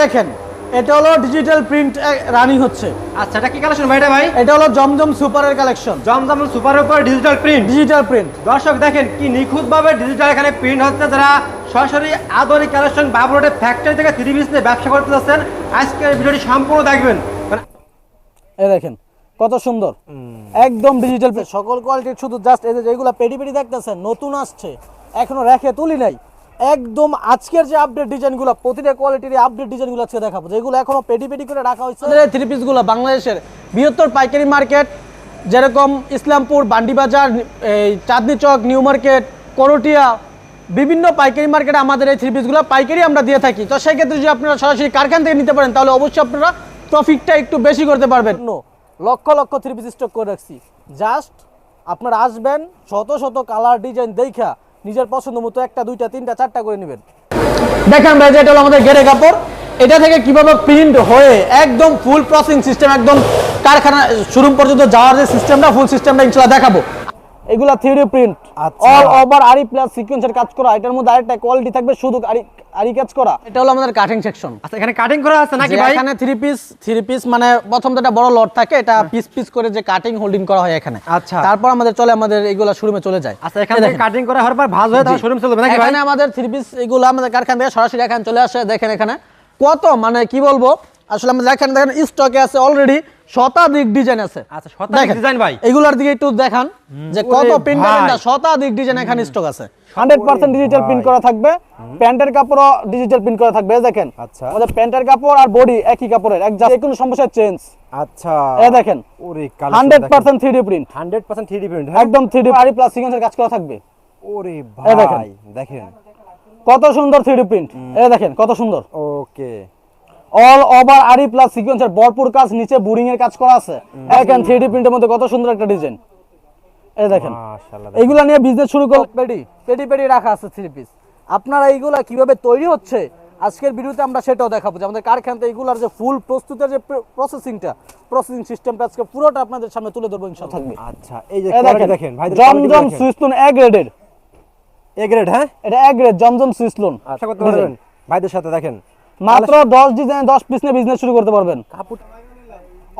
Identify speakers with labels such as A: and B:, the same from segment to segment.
A: দেখেন এটা হলো ডিজিটাল প্রিন্ট রানিং হচ্ছে।
B: আচ্ছা এটা কি কালেকশন ভাই এটা ভাই?
A: এটা হলো জমজম সুপারের কালেকশন
B: জমজম সুপার উপর ডিজিটাল প্রিন্ট
A: ডিজিটাল প্রিন্ট
B: দর্শক দেখেন কি নিখুঁতভাবে ডিজিটাল এখানে প্রিন্ট হচ্ছে যারা সরাসরি আধুনিক কালেকশন বাবুরোডের ফ্যাক্টরি থেকে থ্রি পিস নিয়ে ব্যবসা করতে যাচ্ছেন। আজকের ভিডিওটি সম্পূর্ণ দেখবেন। মানে
A: এই দেখেন কত সুন্দর। একদম ডিজিটাল সকল কোয়ালিটির শুধু জাস্ট এই যে যেগুলো পেডি পেডি দেখতেছেন নতুন আসছে এখনও রেখে তুলি নাই। একদম আজকের যে আপডেট ডিজাইনগুলো প্রতিটা কোয়ালিটির আপডেট ডিজাইনগুলো আজকে দেখাবো। যেগুলো এখনও পেডি পেডি করে রাখা হয়েছে। থ্রি পিসগুলো বাংলাদেশের বৃহত্তর পাইকারি মার্কেট যেরকম ইসলামপুর বান্ডিবাজার এই চাঁদনি চক নিউ মার্কেট করটিয়া বিভিন্ন পাইকারি মার্কেটে আমাদের এই থ্রি পিসগুলো পাইকারি আমরা দিয়ে থাকি। তো সেই ক্ষেত্রে যদি আপনারা সরাসরি কারখান থেকে নিতে পারেন তাহলে অবশ্যই আপনারা প্রফিটটা একটু বেশি করতে পারবেন। Lakh lakh three piece stock করে রাখছি। জাস্ট আপনারা আসবেন শত শত কালার ডিজাইন দেখা নিজের পছন্দ মতো একটা, দুইটা, তিনটা, চারটা করে নেবেন। দেখেন ভাই এটা হলো আমাদের গেরে কাপড়, এটা থেকে কীভাবে প্রিন্ট হয়ে একদম ফুল প্রসেসিং সিস্টেম একদম কারখানা শোরুম পর্যন্ত যাওয়ার যে সিস্টেমটা ফুল সিস্টেমটা ইনশাআল্লাহ দেখাবো। এগুলা থ্রি প্রিন্ট
B: আচ্ছা।
A: অল ওভার আরি প্লাস সিকোয়েন্সের কাজ করা এটার মধ্যে আরেকটা কোয়ালিটি থাকবে শুধু আরি আরি কাজ করা। এটা হলো আমাদের কাটিং সেকশন
B: আচ্ছা এখানে কাটিং করা আছে নাকি ভাই?
A: এখানে থ্রি পিস থ্রি পিস মানে প্রথম তো একটা বড় লট থাকে এটা পিস পিস করে যে কাটিং হোল্ডিং করা হয় এখানে।
B: আচ্ছা।
A: তারপর আমাদের চলে আমাদের এগুলা শোরুমে চলে যায়।
B: আচ্ছা এখানে কাটিং করা হওয়ার পর ভাজ হয়ে তারপর শোরুম চলবে নাকি ভাই?
A: এখানে আমাদের থ্রি পিস এগুলো আমাদের কারখানা থেকে সরাসরি এখানে চলে আসে দেখেন এখানে। কত মানে কি বলব? আসলে আমাদের দেখেন দেখেন স্টকে আছে অলরেডি শতাধিক ডিজাইন আছে।
B: আচ্ছা, শতাধিক design ভাই।
A: এগুলার দিকে একটু দেখান যে কত প্রিন্ট। শতাধিক ডিজাইন এখানে স্টক আছে। হান্ড্রেড পার্সেন্ট ডিজিটাল প্রিন্ট করা থাকবে। প্যান্টের কাপড়ও ডিজিটাল প্রিন্ট করা থাকবে দেখেন।
C: আচ্ছা।
A: আমাদের প্যান্টের কাপড় আর বডি একই কাপড়ের এক যে কোনো সমস্যা চেঞ্জ
C: আচ্ছা।
A: এ দেখেন
C: ওরে
A: hundred percent three print
C: hundred percent three print
A: একদম থ্রি আরি প্লাস সিকোয়েন্সের কাজ করা থাকবে।
C: ওরে ভাই দেখেন।
A: কত সুন্দর থ্রি প্রিন্ট এ দেখেন কত সুন্দর।
C: Okay
A: all over aari plus সিকোয়েন্সের ভরপুর কাজ নিচে বুরিং এর কাজ করা আছে। থ্রি ডি প্রিন্টের মধ্যে কত সুন্দর একটা ডিজাইন এই দেখেন।
C: মাশাআল্লাহ
A: এইগুলা নিয়ে বিজনেস শুরু করো পেডি পেডি পেডি রাখা আছে থ্রি পিস আপনারা এইগুলা কীভাবে তৈরি হচ্ছে? আজকের ভিডিওতে আমরা সেটাও দেখাবো যে আমাদের কারখানাতে এইগুলার যে ফুল প্রস্তুতের যে প্রসেসিংটা প্রসেসিং সিস্টেমটা আজকে পুরোটা আপনাদের সামনে তুলে ধরবো ইনশাআল্লাহ। থাকবে।
C: আচ্ছা এই যে কোয়ালিটি দেখেন ভাই
A: জমজম সুইসলুন এ গ্রেডের
C: এ গ্রেড হ্যাঁ?
A: এটা এ গ্রেড জমজম সুইসলুন
C: আশা করতে পারবেন। ভাইদের সাথে দেখেন।
A: মাত্র দশ ডিজাইন দশ পিস নিয়ে বিজনেস শুরু করতে পারবেন।
C: কাপড়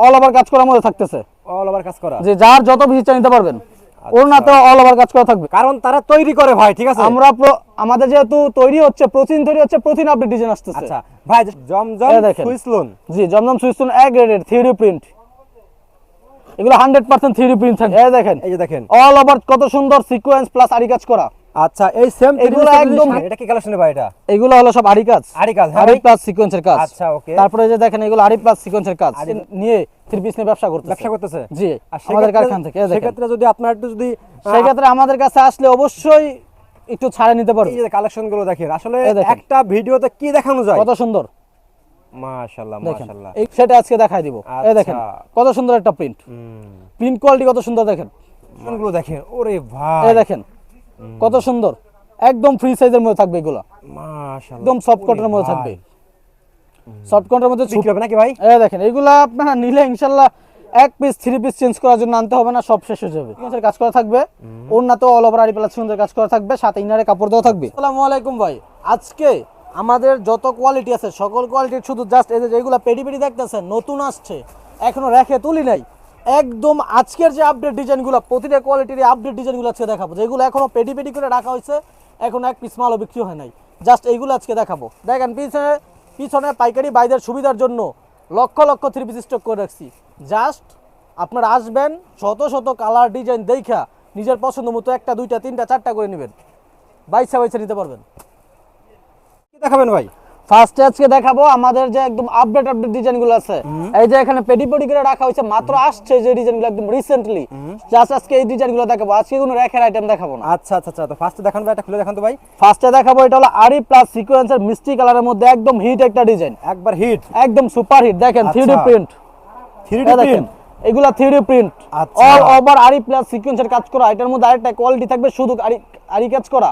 A: অল ওভার কাজ করার মধ্যে থাকতেছে।
C: অল ওভার কাজ করা।
A: যে যার যত বেশি চা নিতে পারবেন। অল ওভার কাজ করা থাকবে।
C: কারণ তারা তৈরি করে ভাই ঠিক আছে?
A: আমরা আমাদের যেহেতু তৈরি হচ্ছে প্রতিদিন তৈরি হচ্ছে প্রতিদিন আপডেট ডিজাইন আসতেছে।
C: আচ্ছা ভাই জমজম। সুইসলুন
A: জি জমজম গ্রেডের থ্রি প্রিন্ট এগুলো হান্ড্রেড পার্সেন্ট থ্রি প্রিন্ট থাকে এই দেখেন
C: এই যে দেখেন।
A: অল ওভার কত সুন্দর সিকোয়েন্স প্লাস আরি কাজ করা।
C: আচ্ছা এই সেম
A: এগুলো একদম-
C: এটা কি কালেকশন ভাই এটা?
A: এগুলো হলো সব আরি কাজ।
C: আরি কাজ,
A: আরি প্লাস সিকোয়েন্সের কাজ।
C: আচ্ছা, okay।
A: তারপরে যে দেখেন এগুলো আরি প্লাস সিকোয়েন্সের কাজ। নিয়ে থ্রি পিস নিয়ে ব্যবসা করতে
C: ব্যবসা করতেছে?
A: জি আমাদের
C: সেক্ষেত্রে-
A: কারখানা থেকে দেখেন।
C: সেক্ষেত্রে যদি আপনার একটু যদি আহ,
A: সেই ক্ষেত্রে আমাদের কাছে আসলে অবশ্যই একটু ছাড়ে নিতে পারবে।
C: এই যে কালেকশনগুলো দেখেন আসলে একটা ভিডিওতে কি দেখানো যায়?
A: কত সুন্দর।
C: মাশাআল্লাহ মাশাআল্লাহ
A: এই সেটা আজকে দেখাই দিব। এই দেখেন
C: আচ্ছা।
A: কত সুন্দর একটা প্রিন্ট প্রিন্ট কোয়ালিটি কত সুন্দর দেখেন।
C: গুলো দেখেন ওরে ভাই।
A: এই দেখেন কত সুন্দর। একদম ফ্রি সাইজের মধ্যে থাকবে এগুলো। একদম সফট কটনের মধ্যে থাকবে। সফট কটনের মধ্যে
C: বিক্রি হবে নাকি ভাই?
A: এই দেখেন এগুলা আপনারা নিলে ইনশাল্লাহ এক পিস থ্রি পিস চেঞ্জ করার জন্য আনতে হবে না সব শেষ হয়ে যাবে। কাজ করা থাকবে। ওড়নাতেও অল ওভার আরি প্লাস সুন্দর কাজ করা থাকবে সাথে ইনারে কাপড় দেওয়া থাকবে। আসসালামু আলাইকুম ভাই। আজকে আমাদের যত কোয়ালিটি আছে সকল কোয়ালিটির শুধু জাস্ট এই যে যেগুলো পেডি পেডি দেখতেছেন নতুন আসছে এখনও রেখে তুলি নাই। একদম আজকের যে আপডেট ডিজাইনগুলো প্রতিটা কোয়ালিটির আপডেট ডিজাইনগুলো আজকে দেখাবো। যেগুলো এখনও পেডি পেডি করে রাখা হয়েছে, এখন এক পিস মালও বিক্রি হয় নাই। জাস্ট এইগুলো আজকে দেখাবো। দেখেন, পিছনে পিছনে পাইকারি বাইদের সুবিধার জন্য lakh lakh three piece stock করে রাখছি। জাস্ট আপনারা আসবেন, শত শত কালার ডিজাইন দেখা নিজের পছন্দ মতো একটা, দুইটা, তিনটা, চারটা করে নেবেন। বাইসা বাইসা নিতে পারবেন।
C: কি দেখাবেন ভাই?
A: ফার্স্টে আজকে দেখাবো আমাদের যে একদম আপডেট আপডেট ডিজাইনগুলো আছে। এই যে এখানে পেডি পেডি করে রাখা হয়েছে মাত্র আসছে যে ডিজাইনগুলো একদম রিসেন্টলি জাস্ট আজকে এই ডিজাইনগুলো দেখাবো। আজকে কোনো রেখের আইটেম দেখাবো না।
C: আচ্ছা আচ্ছা আচ্ছা তো ফার্স্টে দেখান এটা খুলে দেখান তো ভাই।
A: ফার্স্টে দেখাবো এটা হলো আরি প্লাস সিকোয়েন্সের মিষ্টি কালারের মধ্যে একদম হিট একটা ডিজাইন
C: একবার হিট
A: একদম সুপার হিট দেখেন থ্রি
C: আচ্ছা।
A: প্রিন্ট
C: থ্রি
A: এই দেখেন। এগুলা থ্রি প্রিন্ট।
C: আচ্ছা।
A: অল ওভার আরি প্লাস সিকোয়েন্সের কাজ করা এটার মধ্যে আরেকটা কোয়ালিটি থাকবে শুধু আরি আরি কাজ করা।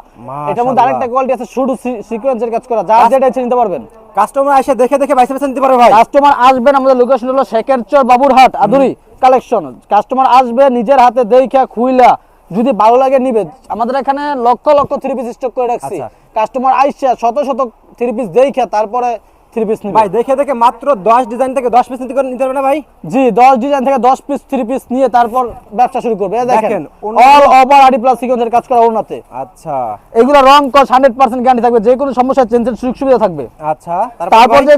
A: এটার মধ্যে আরেকটা কোয়ালিটি আছে শুধু সিকোয়েন্সের কাজ করা। যার যেটা ইচ্ছে নিতে পারবেন।
C: কাস্টমার এসে দেখে দেখে বাইসে বাইসে নিতে পারবে ভাই।
A: কাস্টমার আসবেন আমাদের লোকেশন হলো শেখেরচর বাবুরহাট আদুরি কালেকশন কাস্টমার আসবে নিজের হাতে দেখা খুইলা। যদি ভালো লাগে নিবে আমাদের এখানে lakh lakh three piece stock করে রাখছি।
C: আচ্ছা।
A: কাস্টমার আইসা শত শত থ্রি পিস দেখা তারপরে থ্রি পিস
C: ভাই দেখে দেখে মাত্র দশ ডিজাইন থেকে দশ পিস নিতে করে- নিতে পারবে না ভাই?
A: জি দশ ডিজাইন থেকে দশ পিস থ্রি পিস নিয়ে তারপর ব্যবসা শুরু করবে। দেখেন অল ওভার আড়ি প্লাস সিকোয়েন্সের কাজ করা ওনাতে
C: আচ্ছা।
A: এগুলো রং কস হান্ড্রেড পার্সেন্ট গ্যারান্টি থাকবে যে কোনো চেঞ্জের সুযোগ সুবিধা থাকবে।
C: আচ্ছা
A: তারপর যে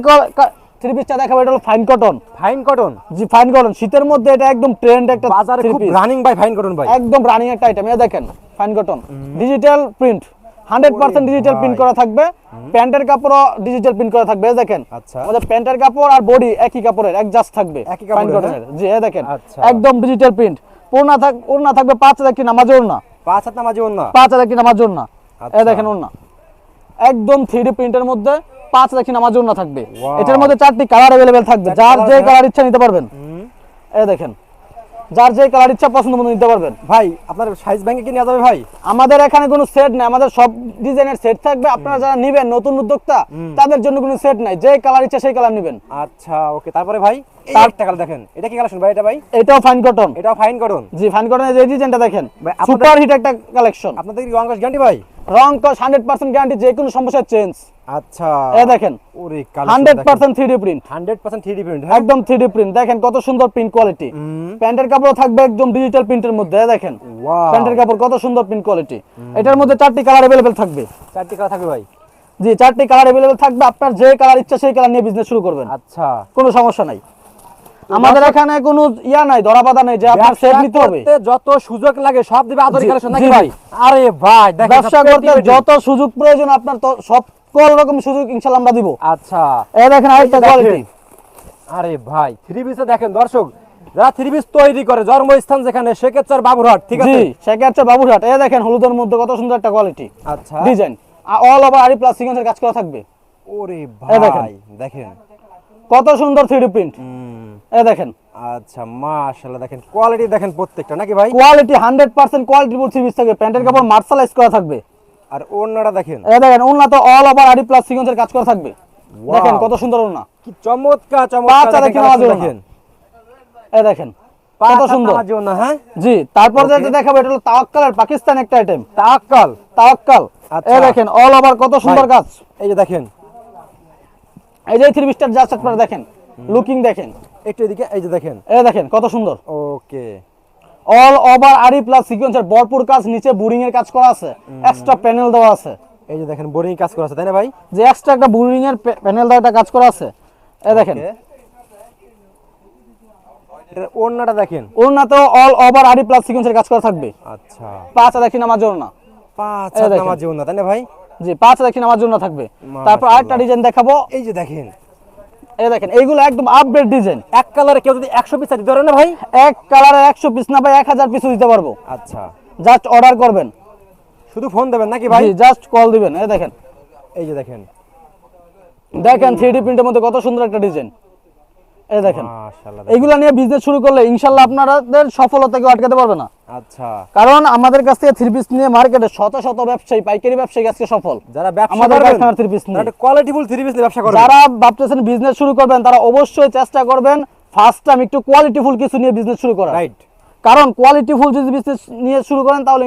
A: থ্রি পিসটা দেখাবো এটা হলো ফাইন কটন
C: ফাইন কটন
A: জি ফাইন কটন শীতের মধ্যে এটা একদম ট্রেন্ড একটা
C: বাজারে খুব রানিং ভাই ফাইন কটন ভাই।
A: একদম রানিং একটা আইটেম এই দেখেন fine cotton digital print hundred percent digital print করা থাকবে। প্যান্টের কাপড়ও ডিজিটাল প্রিন্ট করা থাকবে দেখেন।
C: আচ্ছা।
A: আমাদের প্যান্টের কাপড় আর বডি একই কাপড়ের থাকবে।
C: একই কাপড়ের,
A: জি দেখেন।
C: আচ্ছা।
A: একদম ডিজিটাল প্রিন্ট ওড়না থাক ওড়না থাকবে পাঁচ হাজার কি নামাজ ওড়না।
C: পাঁচ হাত নামাজি না
A: পাঁচ হাজার কি নামাজ ওড়না।
C: আচ্ছা।
A: দেখেন ওড়না। একদম থ্রি প্রিন্টের মধ্যে পাঁচ হাজার কি নামাজ ওড়না থাকবে। এটার মধ্যে চারটি কালার অ্যাভেলেবেল থাকবে। যার যে
C: হ্যাঁ।
A: কালার ইচ্ছা নিতে পারবেন। এই দেখেন। যার যে কালার ইচ্ছা পছন্দ মতো নিতে পারবেন।
C: ভাই আপনার সাইজ ব্যাংকে কি নেওয়া যাবে ভাই?
A: আমাদের এখানে কোনো সেট নাই আমাদের সব ডিজাইনের সেট থাকবে। আপনারা যারা নেবেন নতুন উদ্যোক্তা তাদের জন্য কোনো সেট নাই। যে কালার ইচ্ছা সেই কালার নেবেন।
C: আচ্ছা ওকে তারপরে ভাই
A: তার-
C: দেখেন। এটা কি কালেকশন ভাই এটা ভাই?
A: এটাও ফাইন কটন
C: এটাও ফাইন কটন
A: জি ফাইন কটনের যে ডিজাইনটা দেখেন সুপার হিট একটা কালেকশন
C: আপনাদের কি রং গ্যারান্টি ভাই?
A: রং কস হান্ড্রেড পার্সেন্ট গ্যারান্টি যে কোনো সমস্যার চেঞ্জ
C: আচ্ছা।
A: এ দেখেন hundred percent three print
C: hundred percent three print
A: একদম থ্রি প্রিন্ট দেখেন কত সুন্দর প্রিন্ট কোয়ালিটি প্যান্টের কাপড় থাকবে একদম ডিজিটাল প্রিন্টের মধ্যে দেখেন। প্যান্টের কাপড় কত সুন্দর প্রিন্ট কোয়ালিটি এটার মধ্যে চারটি কালার অ্যাভেলেবেল থাকবে।
C: চারটি কালার থাকবে ভাই?
A: জি চারটি কালার অ্যাভেলেবেল থাকবে। আপনার যে কালার ইচ্ছা সেই কালার নিয়ে বিজনেস শুরু করবেন।
C: আচ্ছা।
A: কোনো সমস্যা নাই। আমাদের এখানে কোনো ইয়া নাই ধরা বাধা নেই যে আপনার সেট নিতে হবে।
C: যত সুযোগ লাগে সব দিবে আদরি কালেকশন নাকি
A: ভাই।
C: আরে ভাই দেখেন
A: ব্যবসা করতে যত সুযোগ প্রয়োজন আপনার তো সকল রকম সুযোগ ইনশাল্লাহ আমরা দিব।
C: আচ্ছা।
A: এই দেখেন আরেকটা কোয়ালিটি
C: আরে ভাই থ্রি পিসে দেখেন দর্শক যারা থ্রি পিস তৈরি করে জন্মস্থান যেখানে সেক্ষেত্রে বাবুরহাট ঠিক আছে?
A: সেটা বাবুরহাট। এই দেখেন হলুদের মধ্যে কত সুন্দর একটা কোয়ালিটি
C: আচ্ছা।
A: Design. All over aari plus সিকোয়েন্সের কাজ করা থাকবে।
C: ওরে
A: দেখেন।
C: ভাই দেখেন।
A: কত সুন্দর থ্রি প্রিন্ট দেখেন।
C: আচ্ছা মাশাআল্লাহ দেখেন কোয়ালিটি দেখেন প্রত্যেকটা নাকি ভাই?
A: Quality hundred percent quality full three piece থাকবে। প্যান্টের কাপড় মার্শালাইজ করা থাকবে।
C: আর ওড়নাটা দেখেন।
A: এই দেখেন ওনা তো অল ওভার আরি প্লাস সিকোয়েন্সের কাজ করা থাকবে। দেখেন কত সুন্দর ওনা
C: কি চমৎকার চমৎকার। দেখেন
A: ওড়না।
C: দেখেন।
A: কত সুন্দর।
C: হ্যাঁ?
A: জি তারপর যেটা দেখাবো এটা হলো তাওয়াক্কালের পাকিস্তান একটা আইটেম
C: তাক্কাল
A: তাওয়াক্কাল।
C: আচ্ছা।
A: এই দেখেন অল ওভার কত সুন্দর কাজ।
C: এই যে দেখেন।
A: এই যে থ্রি পিসটার জাস্ট আপনারা দেখেন। লুকিং দেখেন।
C: একটু এদিকে এই যে দেখেন।
A: এই দেখেন কত সুন্দর।
C: Okay.
A: All over aari plus সিকোয়েন্সের ভরপুর কাজ নিচে বুরিং এর কাজ করা আছে। এক্সট্রা প্যানেল দেওয়া আছে।
C: এই যে দেখেন বোরিং কাজ করা আছে তাই না ভাই?
A: যে এক্সট্রা একটা বুরিং এর প্যানেল দেওয়া একটা কাজ করা আছে। এই দেখেন।
C: ওড়নাটা দেখেন।
A: ওনাতেও অল ওভার আরি প্লাস সিকোয়েন্সের কাজ করা থাকবে।
C: আচ্ছা।
A: পাঁচ কিনা মাঝে না
C: পাঁচ
A: দেখেন।
C: ওড়না তাই না ভাই?
A: জি পাঁচ হাজার কিনা মাঝে থাকবে। তারপর আরেকটা ডিজাইন দেখাবো।
C: এই যে দেখেন।
A: এই দেখেন এইগুলো একদম আপডেট ডিজাইন
C: এক কালারে কেউ যদি একশো পিস দিতে পারে না ভাই
A: এক কালারে একশো পিস না ভাই এক হাজার পিসও দিতে পারব।
C: আচ্ছা।
A: জাস্ট অর্ডার করবেন।
C: শুধু ফোন দেবেন নাকি ভাই?
A: জাস্ট কল দিবেন এই দেখেন।
C: এই যে দেখেন।
A: দেখেন থ্রি ডি প্রিন্টের মধ্যে কত সুন্দর একটা ডিজাইন এই দেখেন। এইগুলা নিয়ে বিজনেস শুরু করলে ইনশাল্লাহ আপনাদের সফলতা কেউ আটকাতে পারবে না।
C: আচ্ছা।
A: কারণ আমাদের কাছ থেকে থ্রি পিস নিয়ে মার্কেটে শত শত ব্যবসায়ী পাইকারি ব্যবসায়ী আজকে সফল।
C: যারা
A: আমাদের কারখানার থ্রি পিস নিয়ে।
C: কোয়ালিটিফুল থ্রি পিস ব্যবসা করবেন।
A: যারা ভাবতেছেন বিজনেস শুরু করবেন তারা অবশ্যই চেষ্টা করবেন ফার্স্ট টাইম একটু কোয়ালিটিফুল কিছু নিয়ে বিজনেস শুরু করা
C: রাইট
A: কারণ কোয়ালিটিফুল যদি বিজনেস নিয়ে শুরু করেন তাহলে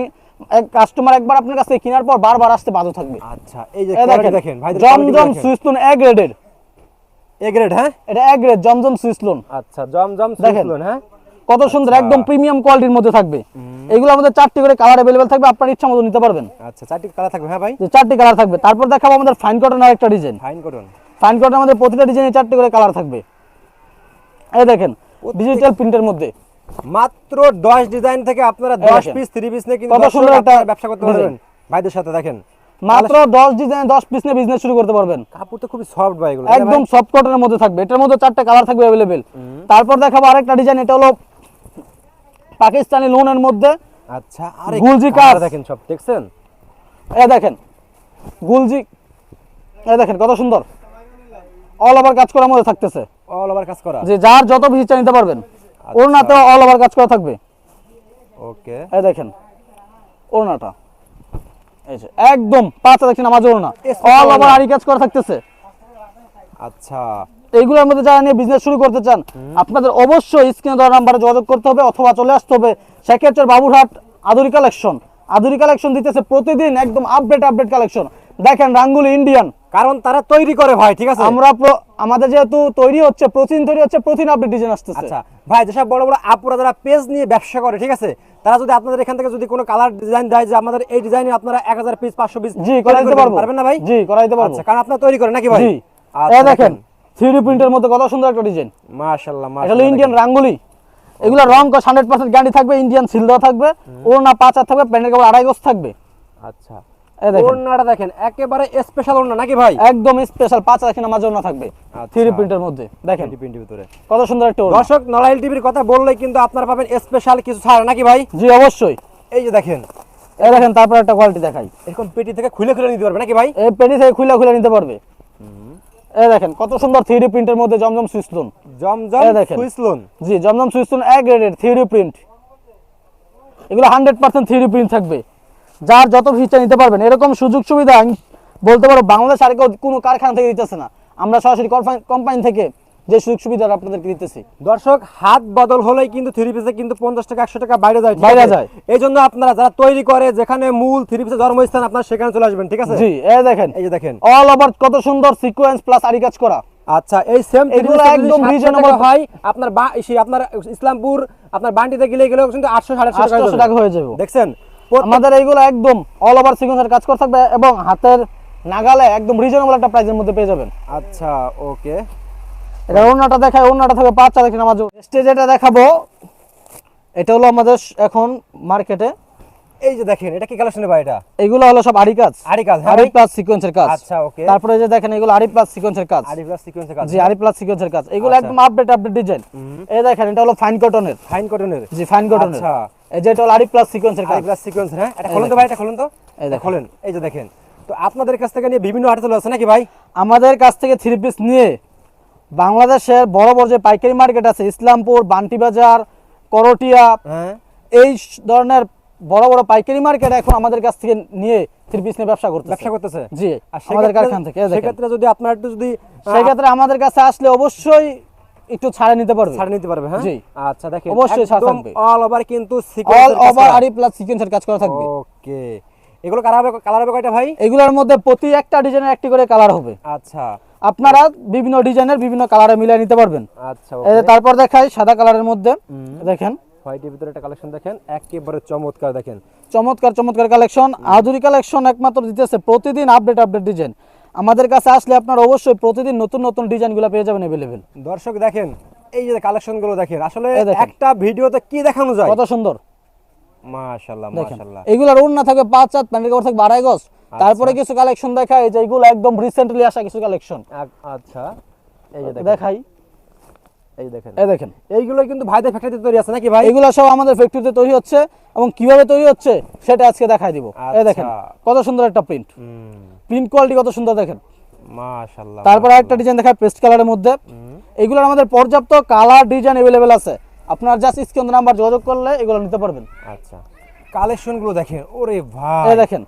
A: কাস্টমার একবার আপনার কাছে কেনার পর বারবার আসতে বাধ্য থাকবে।
C: আচ্ছা এই যে
A: দেখেন
C: ভাই
A: জমজম সুইসলুন এ গ্রেডের
C: এ গ্রেড হ্যাঁ?
A: এটা এ গ্রেড জমজম সুইসলুন
C: আচ্ছা জমজম হ্যাঁ?
A: কত সুন্দর একদম প্রিমিয়াম কোয়ালিটির মধ্যে থাকবে। এগুলো আমাদের চারটি করে কালার অ্যাভেলেবেল থাকবে আপনার ইচ্ছা মতো নিতে পারবেন।
C: আচ্ছা চারটি কালার থাকবে হ্যাঁ ভাই?
A: চারটি কালার থাকবে তারপর দেখাবো আমাদের ফাইন কটনের একটা ডিজাইন
C: ফাইন করুন
A: ফাইন কটনের আমাদের প্রতিটা ডিজাইনে চারটি করে কালার থাকবে। এই দেখেন ডিজিটাল প্রিন্টের মধ্যে।
C: মাত্র 10 ডিজাইন থেকে আপনারা
A: এই
C: 10
A: দেখেন।
C: পিস 3 পিস নিয়ে কিন্তু
A: কত সুন্দর একটা
C: ব্যবসা করতে পারবেন। ভাইদের সাথে দেখেন।
A: মাত্র দশ ডিজাইনে দশ পিস নিয়ে বিজনেস শুরু করতে পারবেন।
C: কাপড় তো খুবই সফট ভাই এগুলো।
A: একদম সফট কটনের মধ্যে থাকবে। এটার মধ্যে চারটা কালার থাকবে অ্যাভেলেবেল তারপর দেখাবো আরেকটা ডিজাইন এটা হলো পাকিস্তানি লোনের মধ্যে
C: আচ্ছা আরে
A: গুলজি কাজ।
C: দেখেন সব দেখছেন?
A: এ দেখেন গুলজি এ দেখেন কত সুন্দর। অল ওভার কাজ করার মধ্যে থাকতেছে।
C: অল ওভার কাজ করা।
A: যে যার যত বেশি চা নিতে পারবেন। ওড়নাতেও অল ওভার কাজ করা থাকবে।
C: ওকে
A: এই দেখেন ওড়নাটা। এই একদম পাঁচ দেখছেন আমার ওড়না
C: Exclusive
A: অল ওভার আরি কাজ করা থাকতেছে।
C: আচ্ছা।
A: এইগুলোর মধ্যে যারা নিয়ে বিজনেস শুরু করতে চান আপনাদের অবশ্যই স্ক্রিনে দেওয়া নাম্বারে যোগাযোগ করতে হবে অথবা চলে আসতে হবে সেক্ষেত্রে বাবুরহাট আধুরি কালেকশন আধুরি কালেকশন দিতেছে প্রতিদিন একদম আপডেট আপডেট কালেকশন দেখেন রাঙ্গুলি ইন্ডিয়ান
C: কারণ তারা তৈরি করে ভাই ঠিক আছে?
A: আমরা আমাদের যেহেতু তৈরি হচ্ছে প্রতিদিন তৈরি হচ্ছে প্রতিদিন আপডেট ডিজাইন আসতেছে।
C: আচ্ছা। ভাই যেসব বড় বড় আপুরা যারা পেজ নিয়ে ব্যবসা করে ঠিক আছে? তারা যদি আপনাদের এখান থেকে যদি কোনো কালার ডিজাইন দেয় যে আমাদের এই ডিজাইনে আপনারা এক হাজার পিস পাঁচশো পিস
A: জি করাইতে পারব।
C: পারবেন না ভাই?
A: জি করাইতে পারব।
C: আচ্ছা কারণ আপনারা তৈরি করেন নাকি ভাই?
A: জি।
C: আচ্ছা,
A: দেখেন থ্রি প্রিন্টের মধ্যে কত সুন্দর একটা ডিজাইন
C: মাশাআল্লাহ মাশাআল্লাহ
A: ইন্ডিয়ান রাঙ্গুলি। এগুলো রং কস হান্ড্রেড পার্সেন্ট গ্যারান্টি থাকবে ইন্ডিয়ান সিল দেওয়া থাকবে ওর না পাঁচ হাত থাকবে প্যান্টের কাপড় আড়াই গজ থাকবে।
C: আচ্ছা। ওড়নাটা দেখেন একেবারে স্পেশাল ওড়না নাকি ভাই?
A: একদম স্পেশাল পাঁচ থাকবে।
C: আচ্ছা।
A: থ্রি প্রিন্টের মধ্যে দেখেন।
C: প্রিন্টের ভিতরে।
A: কত সুন্দর একটা
C: দর্শক নলাইল টিভির কথা বললে কিন্তু আপনারা পাবেন স্পেশাল কিছু ছাড় নাকি ভাই?
A: জি অবশ্যই।
C: এই যে দেখেন।
A: এই দেখেন তারপর একটা কোয়ালিটি দেখাই।
C: এরকম পেটি থেকে খুলে খুলে নিতে পারবে নাকি ভাই?
A: এই পেটি থেকে খুলে খুলে নিতে পারবে। এই দেখেন কত সুন্দর থ্রি প্রিন্টের মধ্যে জমজম সুইসলুন
C: জমজম
A: এই দেখেন।
C: সুইস লোন
A: জি জমজম সুইসলুন এক গ্রেডের থ্রি প্রিন্ট এগুলো হান্ড্রেড পার্সেন্ট থ্রি প্রিন্ট থাকবে। যার যত ফিচার নিতে পারবেন এরকম সুযোগ সুবিধা বলতে পারো বাংলাদেশ আর কেউ কোনো কারখানা থেকে দিতেছে না। আমরা সরাসরি কোম্পানি থেকে যে সুযোগ সুবিধা আপনাদেরকে দিতেছি।
C: দর্শক হাত বদল হলেই কিন্তু থ্রি পিসে কিন্তু পঞ্চাশ টাকা একশো টাকা বাইরে যায়
A: বাইরে যায়।
C: এই জন্য আপনারা যারা তৈরি করে যেখানে মূল থ্রি পিসের জন্মস্থান আপনারা সেখানে চলে আসবেন ঠিক আছে?
A: জি এই দেখেন।
C: এই যে দেখেন।
A: অল ওভার কত সুন্দর সিকোয়েন্স প্লাস আরি কাজ করা।
C: আচ্ছা এই সেম
A: এগুলো একদম reasonable
C: হয় আপনার আপনার ইসলামপুর আপনার বান্ডিতে গেলে গেলেও কিন্তু আটশো সাড়ে টাকা
A: হয়ে যাবে।
C: দেখছেন?
A: আমাদের এইগুলো একদম অল ওভার সিকোয়েন্সের কাজ করে থাকবে এবং হাতের নাগালে একদম রিজনেবল একটা প্রাইসের মধ্যে পেয়ে যাবেন।
C: আচ্ছা ওকে।
A: এটা অন্যটা দেখায় অন্যটা থাকবে পাঁচটা দেখেন আমাদের স্টেজ এটা দেখাবো। এটা হলো আমাদের এখন মার্কেটে
C: এই যে দেখেন এটা কি কালেকশন ভাই এটা?
A: এগুলো হলো সব আরি কাজ।
C: আরি কাজ,
A: আরি প্লাস সিকোয়েন্সের কাজ।
C: আচ্ছা, okay।
A: তারপরে যে দেখেন এগুলো আরি প্লাস সিকোয়েন্সের কাজ।
C: আরি প্লাস সিকোয়েন্সের কাজ।
A: জি আরি প্লাস সিকোয়েন্সের কাজ। এগুলো
C: আচ্ছা।
A: একদম আপডেট আপডেট ডিজাইন এই দেখেন এটা হলো ফাইন কটনের
C: ফাইন কটনের
A: জি ফাইন কটনের
C: আচ্ছা।
A: এই যে এটা হলো আরি প্লাস সিকোয়েন্সের কাজ।
C: আরি প্লাস সিকোয়েন্স হ্যাঁ? এটা
A: এই
C: খোলেন তো ভাই এটা খোলেন তো?
A: এই দেখেন।
C: খোলেন। এই যে দেখেন। তো আপনাদের কাছ থেকে নিয়ে বিভিন্ন আর্টিকেল আছে নাকি ভাই?
A: আমাদের কাছ থেকে থ্রি পিস নিয়ে বাংলাদেশের বড় বড় যে পাইকারি মার্কেট আছে ইসলামপুর বান্টি বাজার করটিয়া
C: হ্যাঁ।
A: এই ধরনের বড় বড় পাইকারি মার্কেট এখন আমাদের কাছ থেকে নিয়ে থ্রি পিস নিয়ে ব্যবসা করতে
C: ব্যবসা করতেছে?
A: জি। আমাদের কারখানা থেকে।
C: সেক্ষেত্রে যদি আপনার একটু যদি
A: সেক্ষেত্রে আমাদের কাছে আসলে অবশ্যই একটু ছাড়ে নিতে পারবে।
C: ছাড় নিতে পারবে হ্যাঁ?
A: জি।
C: আচ্ছা দেখেন
A: অবশ্যই ছাড় থাকবে।
C: অল ওভার কিন্তু
A: অল ওভার আরি প্লাস সিকোয়েন্সের কাজ করা থাকবে।
C: ওকে। এগুলো কালার হবে কালার হবে কয়টা ভাই?
A: এগুলোর মধ্যে প্রতি একটা ডিজাইনের একটি করে কালার হবে।
C: আচ্ছা।
A: আপনারা বিভিন্ন ডিজাইনের বিভিন্ন কালারে মিলিয়ে নিতে পারবেন।
C: আচ্ছা
A: তারপর দেখাই সাদা কালারের মধ্যে। দেখেন
C: হোয়াইটের ভিতরে একটা কালেকশন দেখেন একেবারে চমৎকার দেখেন।
A: চমৎকার চমৎকার কালেকশন আধুনিক কালেকশন একমাত্র দিতেছে প্রতিদিন আপডেট আপডেট ডিজাইন আমাদের কাছে আসলে আপনার অবশ্যই প্রতিদিন নতুন নতুন ডিজাইনগুলো পেয়ে যাবেন অ্যাভেলেবেল
C: দর্শক দেখেন এই যে কালেকশনগুলো দেখেন আসলে একটা ভিডিওতে কি দেখানো যায়?
A: কত সুন্দর।
C: মাশাআল্লাহ মাশাআল্লাহ
A: এগুলোর ওড়না থাকবে পাঁচ চার প্যান্টের কাপড় থাকবে আড়াই গজ তারপরে কিছু কালেকশন দেখায় যে এগুলো একদম রিসেন্টলি আসা কিছু কালেকশন।
C: আচ্ছা এই যে
A: দেখাই।
C: এই দেখেন।
A: এই দেখেন।
C: এইগুলো কিন্তু ভাইদের ফ্যাক্টরিতে তৈরি আছে নাকি ভাই?
A: এগুলো সব আমাদের ফ্যাক্টরিতে তৈরি হচ্ছে এবং কীভাবে তৈরি হচ্ছে সেটা আজকে দেখাই দিব। এই দেখেন
C: আচ্ছা।
A: কত সুন্দর একটা প্রিন্ট প্রিন্ট কোয়ালিটি কত সুন্দর দেখেন।
C: মাশাআল্লাহ
A: তারপর আরেকটা ডিজাইন দেখায় পেস্ট কালারের মধ্যে। এগুলোর আমাদের পর্যাপ্ত কালার ডিজাইন অ্যাভেলেবেল আছে। আপনার জাস্ট স্ক্রিন নাম্বার যোগাযোগ করলে এগুলো নিতে পারবেন।
C: আচ্ছা। কালেকশনগুলো দেখেন ওরে ভাই।
A: এই দেখেন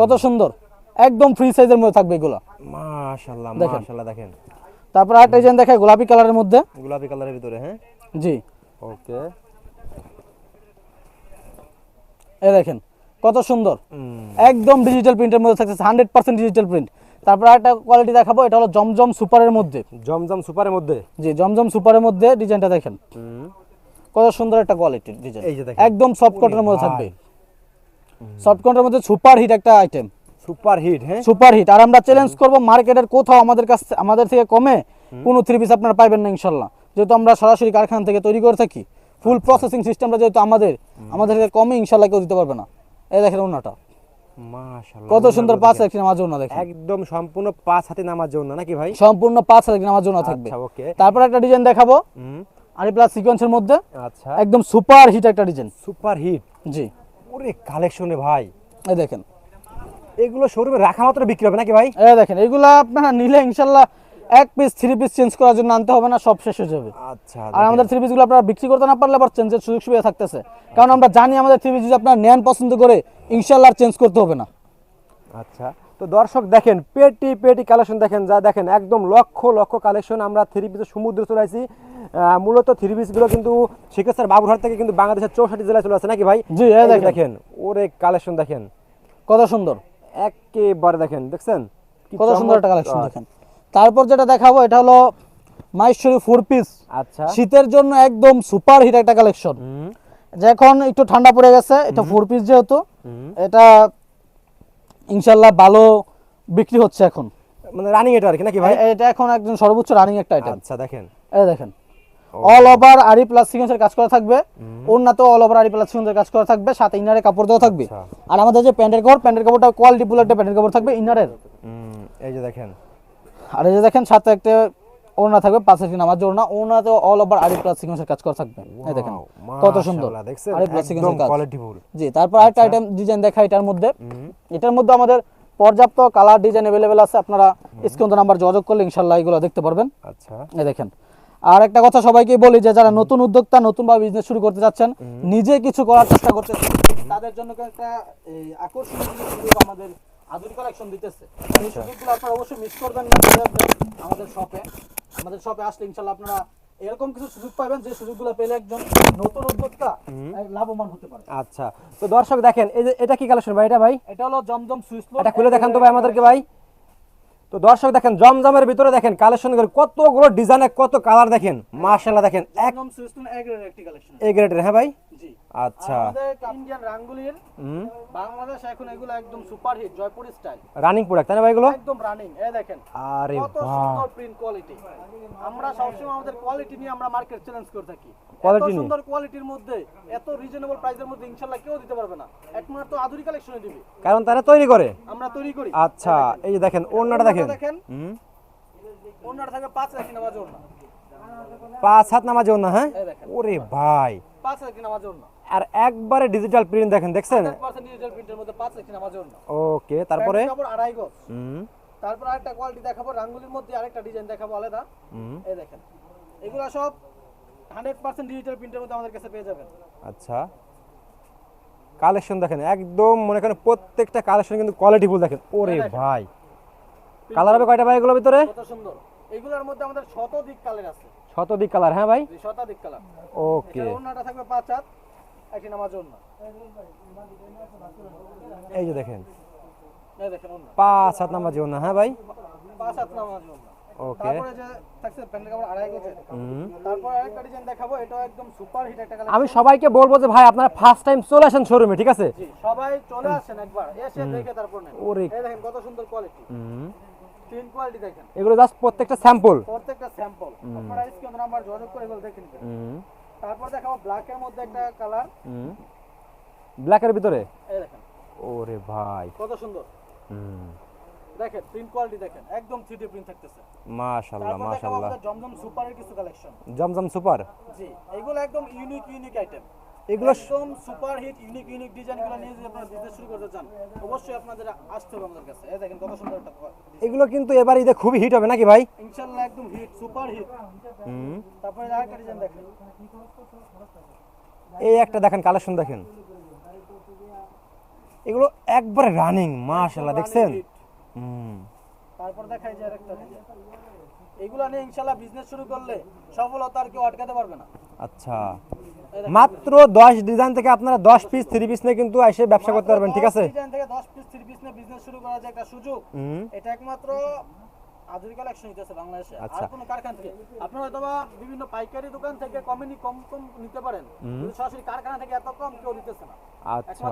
A: কত সুন্দর। একদম ফ্রি সাইজের মধ্যে থাকবে এগুলো।
C: মাশাআল্লাহ। মাশাআল্লাহ দেখেন।
A: তারপর আরেকটা ডিজাইন দেখায় গোলাপি কালারের মধ্যে।
C: গোলাপি কালারের ভিতরে হ্যাঁ?
A: জি।
C: ওকে।
A: এই দেখেন কত সুন্দর। একদম ডিজিটাল প্রিন্টের মধ্যে থাকছে হান্ড্রেড পার্সেন্ট ডিজিটাল প্রিন্ট তারপর একটা কোয়ালিটি দেখাবো এটা হলো জমজম সুপারের মধ্যে।
C: জমজম সুপারের মধ্যে?
A: জি জমজম সুপারের মধ্যে ডিজাইনটা দেখেন। কত সুন্দর একটা কোয়ালিটির ডিজাইন
C: এই যে দেখেন।
A: একদম সফট কটনের মধ্যে থাকবে। সফট কটনের মধ্যে সুপার হিট একটা আইটেম
C: সুপার হিট হ্যাঁ?
A: Super hit. আর আমরা চ্যালেঞ্জ করব মার্কেটের কোথাও আমাদের কাছ আমাদের থেকে কমে কোনো থ্রি পিস আপনারা পাইবেন না ইনশাল্লাহ। যেহেতু আমরা সরাসরি কারখানা থেকে তৈরি করে থাকি ফুল প্রসেসিং সিস্টেমটা যেহেতু আমাদের আমাদের থেকে কমে ইনশাল্লাহ কেউ দিতে পারবে না। এই দেখেন ওনাটা। কত সুন্দর পাঁচ হাজার কিনা ওনা দেখেন।
C: একদম সম্পূর্ণ পাঁচ হাতে নামার জন্য নাকি ভাই?
A: সম্পূর্ণ পাঁচ হাজার কিনা ওনা থাকবে।
C: আচ্ছা ওকে।
A: তারপর একটা ডিজাইন দেখাবো। আরি প্লাস সিকোয়েন্সের মধ্যে।
C: আচ্ছা।
A: একদম সুপার হিট একটা ডিজাইন
C: সুপার হিট
A: জি।
C: ওরে কালেকশনে ভাই।
A: এই দেখেন।
C: এগুলো শোরুমে রাখা মাত্র বিক্রি হবে নাকি ভাই?
A: হ্যাঁ দেখেন এগুলা আপনারা নিলে ইনশাল্লাহ এক পিস থ্রি পিস চেঞ্জ করার জন্য আনতে হবে না সব শেষ হয়ে যাবে।
C: আচ্ছা
A: আর আমাদের থ্রি পিসগুলো আপনারা বিক্রি করতে না পারলে আবার চেঞ্জের সুযোগ সুবিধা থাকতেছে। কারণ আমরা জানি আমাদের থ্রি পিস যদি আপনারা নেন পছন্দ করে ইনশাল্লাহ আর চেঞ্জ করতে হবে না।
C: আচ্ছা তো দর্শক দেখেন পেটি পেটি কালেকশন দেখেন যা দেখেন একদম লক্ষ লক্ষ কালেকশন আমরা থ্রি পিসের সমুদ্রে চলে আসি। মূলত থ্রি পিসগুলো কিন্তু শিকেশ্বর বাবুরহাট থেকে কিন্তু বাংলাদেশের চৌষট্টি জেলায় চলে আসে নাকি ভাই?
A: জি। দেখেন।
C: ওরে কালেকশন দেখেন।
A: কত সুন্দর।
C: একেবারে দেখেন দেখছেন?
A: কত সুন্দর একটা কালেকশন দেখেন। তারপর যেটা দেখাবো এটা হলো মাইশ্বরী ফোর পিস
C: আচ্ছা।
A: শীতের জন্য একদম সুপার হিট একটা কালেকশন যে এখন একটু ঠান্ডা পড়ে গেছে এটা ফোর পিস যেহেতু। এটা ইনশাল্লাহ ভালো বিক্রি হচ্ছে এখন।
C: মানে রানিং এটা আর কি নাকি ভাই?
A: এটা এখন একদম সর্বোচ্চ রানিং একটা আইটেম
C: আচ্ছা দেখেন।
A: এই দেখেন। অল ওভার আরি প্লাস সিকোয়েন্সের কাজ করা থাকবে। ওনাতেও অল ওভার আরি প্লাস সিকোয়েন্সের কাজ করা থাকবে সাথে ইনারে কাপড় দেওয়া থাকবে।
C: আচ্ছা।
A: আর আমাদের যে প্যান্টের কাপড় প্যান্টের কাপড়টা কোয়ালিটি একটা প্যান্টের কাপড় থাকবে ইনারের
C: এই যে দেখেন।
A: আর এই যে দেখেন সাথে একটা ওড়না থাকবে পাঁচ ইঞ্চি নামার ওড়না। ওড়নাতেও অল ওভার আরি প্লাস সিকোয়েন্সের কাজ করা থাকবে। এই দেখেন কত সুন্দর।
C: দেখছেন?
A: আরি প্লাস সিকোয়েন্সের কাজ।
C: কোয়ালিটি ফুল
A: জি তারপর আরেকটা আইটেম ডিজাইন দেখা এটার মধ্যে। এটার মধ্যে আমাদের পর্যাপ্ত কালার ডিজাইন অ্যাভেলেবেল আছে। আপনারা স্ক্রিন নাম্বার যোগাযোগ করলে ইনশাল্লাহ এগুলো দেখতে পারবেন।
C: আচ্ছা।
A: এই দেখেন আর একটা কথা সবাইকে বলি যে যারা নতুন উদ্যোক্তা নতুন ভাবে বিজনেস শুরু করতে যাচ্ছেন নিজে কিছু করার চেষ্টা করতেছেন। তাদের জন্য একটা আকর্ষণীয় সুযোগ আমাদের আধুনিক কালেকশন দিতেছে। এই সুযোগগুলো আপনারা অবশ্যই মিস করবেন না আমাদের শপে আমাদের শপে আসলে ইনশাল্লাহ আপনারা এরকম কিছু সুযোগ পাবেন যে সুযোগগুলো পেলে একজন নতুন উদ্যোক্তা লাভবান হতে পারে
C: আচ্ছা। তো দর্শক দেখেন এটা কি কালেকশন ভাই? এটা ভাই?
A: এটা হলো জমজম সুইচ
C: এটা খুলে দেখান তো ভাই আমাদেরকে ভাই। তো দর্শক দেখেন জমজমের ভিতরে দেখেন কালেকশন কতগুলো ডিজাইনে কত কালার দেখেন মার্শাল্লাহ দেখেন এক
A: গ্রেডের
C: হ্যাঁ ভাই?
A: জি।
C: আচ্ছা।
A: ইন্ডিয়ান রাঙ্গুলির বাংলাদেশ এখন এগুলো একদম super hit Jaipur style
C: running product তাই না ভাই এগুলো?
A: একদম রানিং এই দেখেন।
C: আরে
A: কত সুন্দর প্রিন্ট কোয়ালিটি আমরা সবসময় আমাদের কোয়ালিটি নিয়ে আমরা মার্কেট চ্যালেঞ্জ করে থাকি।
C: নিয়ে?
A: সুন্দর কোয়ালিটির মধ্যে এত রিজনেবল প্রাইসের মধ্যে ইনশাআল্লাহ কেউ দিতে পারবে না। একমাত্র আধুনিক কালেকশনে দিবে।
C: কারণ তারা তৈরি করে।
A: আমরা তৈরি করি।
C: আচ্ছা এই যে দেখেন ওড়নাটা দেখেন।
A: দেখেন।
C: হুম।
A: ওনাটা থাকবে পাঁচ রাখি নামাজ ওড়না।
C: পাঁচ হাত নামাজে ওড়না হ্যাঁ? ওরে ভাই।
A: পাঁচ রাখি নামাজ ওড়না।
C: আর একবারে ডিজিটাল প্রিন্ট দেখেন দেখছেন?
A: ডিজিটাল প্রিন্টের মধ্যে পাঁচ রাখি নামাজ ওড়না
C: ওকে তারপরে?
A: আড়াই গজ।
C: হুম।
A: তারপর আরেকটা কোয়ালিটি দেখাবো রাঙ্গুলির মধ্যে আরেকটা ডিজাইন দেখাবো আলাদা। এই দেখেন এগুলো সব হান্ড্রেড পার্সেন্ট ডিজিটাল প্রিন্টের মধ্যে আমাদের কাছে পেয়ে যাবেন।
C: আচ্ছা। কালেকশন দেখেন একদম মনে করেন প্রত্যেকটা কালেকশন কিন্তু কোয়ালিটিফুল দেখেন। ওরে ভাই। কালার হবে কয়টা ভাই এগুলোর ভিতরে?
A: কত সুন্দর। এগুলোর মধ্যে আমাদের শতাধিক কালার আছে।
C: শতদিক কালার হ্যাঁ ভাই?
A: শতাধিক কালার
C: ওকে।
A: থাকবে পাঁচ হাত। একটি নামাজ ওড়না
C: এই যে দেখেন। পাঁচ নামাজি ওড়না হ্যাঁ ভাই?
A: পাঁচ হাত নামাজ ওড়না
C: ওকে।
A: তারপরে যে থাকছে প্যান্টের কাপড় আড়াই গজের
C: হুম।
A: আরেকটা ডিজাইন দেখাবো এটাও একদম সুপার হিট একটা কালার
C: আমি সবাইকে বলব যে ভাই আপনারা ফার্স্ট টাইম চলে আসেন শোরুমে ঠিক আছে?
A: জি সবাই চলে আসেন একবার এসে দেখে তারপর নেন।
C: ওরে।
A: এই দেখেন কত সুন্দর কোয়ালিটি
C: হুম।
A: তিন কোয়ালিটি দেখেন।
C: এগুলো জাস্ট প্রত্যেকটা স্যাম্পল
A: প্রত্যেকটা স্যাম্পল আপনারা স্ক্রিন নাম্বার যোগাযোগ করে এগুলো দেখে
C: হুম।
A: তারপর দেখাবো ব্ল্যাকের মধ্যে একটা কালার
C: হুম। ব্ল্যাকের ভিতরে?
A: এই দেখেন।
C: ওরে ভাই।
A: কত সুন্দর।
C: হুম।
A: দেখেন প্রিন্ট কোয়ালিটি দেখেন একদম 3D প্রিন্ট থাকতেছে।
C: মাশাআল্লাহ মাশাআল্লাহ।
A: জমজম সুপারের কিছু কালেকশন
C: জমজম সুপার
A: জি এগুলো একদম ইউনিক ইউনিক আইটেম
C: এগুলো
A: একদম সুপার হিট ইউনিক ইউনিক ডিজাইনগুলো নিয়ে যদি আপনারা বিজনেস শুরু করতে চান অবশ্যই আপনাদের আসতে হবে আমাদের কাছে। এই দেখেন কত সুন্দর একটা
C: এগুলো কিন্তু এবার ঈদে খুবই হিট হবে নাকি ভাই?
A: ইনশাআল্লাহ একদম হিট সুপার হিট
C: হুম।
A: তারপরে আরেকটা ডিজাইন দেখেন।
C: এই একটা দেখেন কালেকশন দেখেন। এগুলো একবারে রানিং মাশাআল্লাহ দেখছেন। হুম।
A: তারপর দেখাই যে আরেকটা এগুলো নিয়ে ইনশাআল্লাহ বিজনেস শুরু করলে সফলতা আর কেউ আটকাতে পারবে না।
C: আচ্ছা। মাত্র দশ ডিজাইন থেকে আপনারা দশ পিস থ্রি পিস নিয়ে কিন্তু এসে ব্যবসা করতে পারবেন ঠিক আছে?
A: ডিজাইন থেকে 10 পিস 3 পিস নিয়ে বিজনেস শুরু করার যে একটা সুযোগ এটা একমাত্র আধুনিক কালেকশন হইতেছে বাংলাদেশে।
C: আচ্ছা।
A: আর কোনো কারখানা থেকে। আপনারা হয়তো বিভিন্ন পাইকারি দোকান থেকে কমে কম কম নিতে পারেন। সরাসরি কারখানা থেকে এত কম কেউ দিতেছে না।
C: আচ্ছা।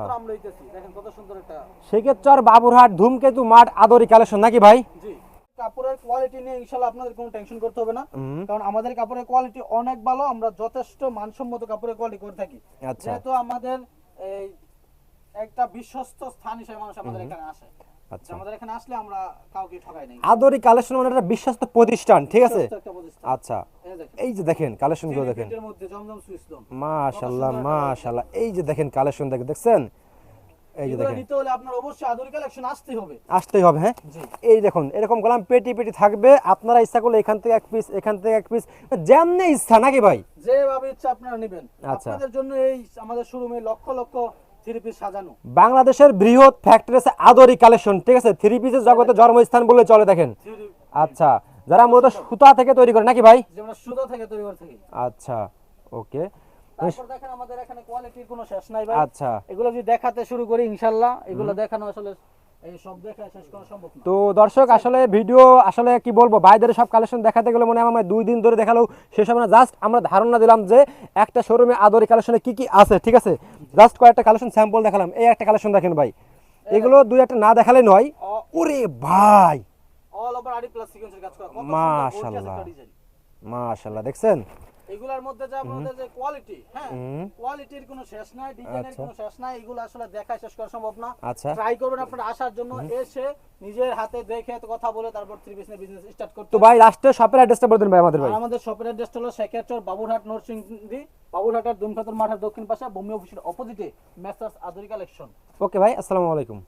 C: সেক্ষেত্রে বাবুরহাট ধূমকেতু মাঠ আদরি কালেকশন নাকি ভাই?
A: জি। কাপড়ের কোয়ালিটি নিয়ে ইনশাআল্লাহ আপনাদের কোনো টেনশন করতে হবে না। কারণ আমাদের কাপড়ের কোয়ালিটি অনেক ভালো আমরা যথেষ্ট মানসম্মত কাপড়ের কোয়ালিটি করে থাকি।
C: আচ্ছা।
A: যেহেতু আমাদের এই একটা বিশ্বস্ত স্থান হিসেবে মানুষ আমাদের এখানে আসে।
C: আচ্ছা। আদরি কালেকশন মানে একটা বিশ্বস্ত প্রতিষ্ঠান ঠিক আছে?
A: বিশ্বস্ত একটা প্রতিষ্ঠান।
C: আচ্ছা।
A: এই দেখেন
C: যে দেখেন কালেকশনগুলো দেখেন।
A: প্রিন্টের মধ্যে জমজম সুইচ দম।
C: মাশাআল্লাহ মাশাআল্লাহ। এই যে দেখেন কালেকশন দেখেন দেখছেন? এই যে দেখেন।
A: নিতে হলে আপনার অবশ্যই আধুনিক কালেকশন আসতেই হবে।
C: আসতেই হবে হ্যাঁ? এই দেখুন এরকম গোলাম পেটি পেটি থাকবে আপনারা ইচ্ছা করলে এখান থেকে এক পিস এখান থেকে এক পিস যেমনি ইচ্ছা নাকি ভাই?
A: যেভাবে ইচ্ছা আপনারা নেবেন। আপনাদের জন্য এই আমাদের শোরুমে লক্ষ লক্ষ থ্রি পিস সাজানো।
C: বাংলাদেশের বৃহৎ ফ্যাক্টরি আছে আদরি কালেকশন ঠিক আছে? থ্রি পিসের জগতে জন্মস্থান বলে চলে দেখেন। আচ্ছা যারা মূলত সুতা থেকে তৈরি করে নাকি ভাই?
A: সুতো থেকে তৈরি করে
C: আচ্ছা ওকে।
A: তারপর দেখেন আমাদের এখানে কোয়ালিটির কোনো শেষ নাই ভাই।
C: আচ্ছা।
A: এগুলো যদি দেখাতে শুরু করি এগুলো দেখানো আসলে
C: তো দর্শক আসলে ভিডিও আসলে কি বলব ভাইদের সব কালেকশন দেখাতে গেলে মনে হয় আমার দুই দিন ধরে দেখালেও শেষ হবে না। জাস্ট আমরা ধারণা দিলাম যে একটা শোরুমে আদরি কালেকশনে কি কি আছে ঠিক আছে? জাস্ট কয়েকটা কালেকশন স্যাম্পল দেখালাম। এই একটা কালেকশন দেখেন ভাই। এগুলো দুই একটা না দেখালে নয়। ওরে ভাই!
A: ডিজাইন
C: মাশাল্লাহ দেখছেন?
A: এগুলার মধ্যে যে আপনাদের যে কোয়ালিটি হ্যাঁ কোয়ালিটির কোনো শেষ নাই ডিজাইনের
C: আচ্ছা।
A: কোনো শেষ নাই এগুলো আসলে দেখা শেষ করা সম্ভব না।
C: আচ্ছা।
A: ট্রাই করবেন আপনারা আসার জন্য এসে নিজের হাতে দেখে কথা বলে তারপর থ্রি পিসের বিজনেস স্টার্ট করতে
C: তো ভাই লাস্টে শপের অ্যাড্রেসটা বলে দিন ভাই আমাদের ভাই।
A: আমাদের শপের অ্যাড্রেস হলো শেখারচর বাবুরহাট নরসিংদী বাবুরহাটের দুমখাতর মাঠের দক্ষিণ পাশে ভূমি অফিসের অপোজিটে মেসার্স আদরি কালেকশন
C: ওকে ভাই আসসালামু আলাইকুম।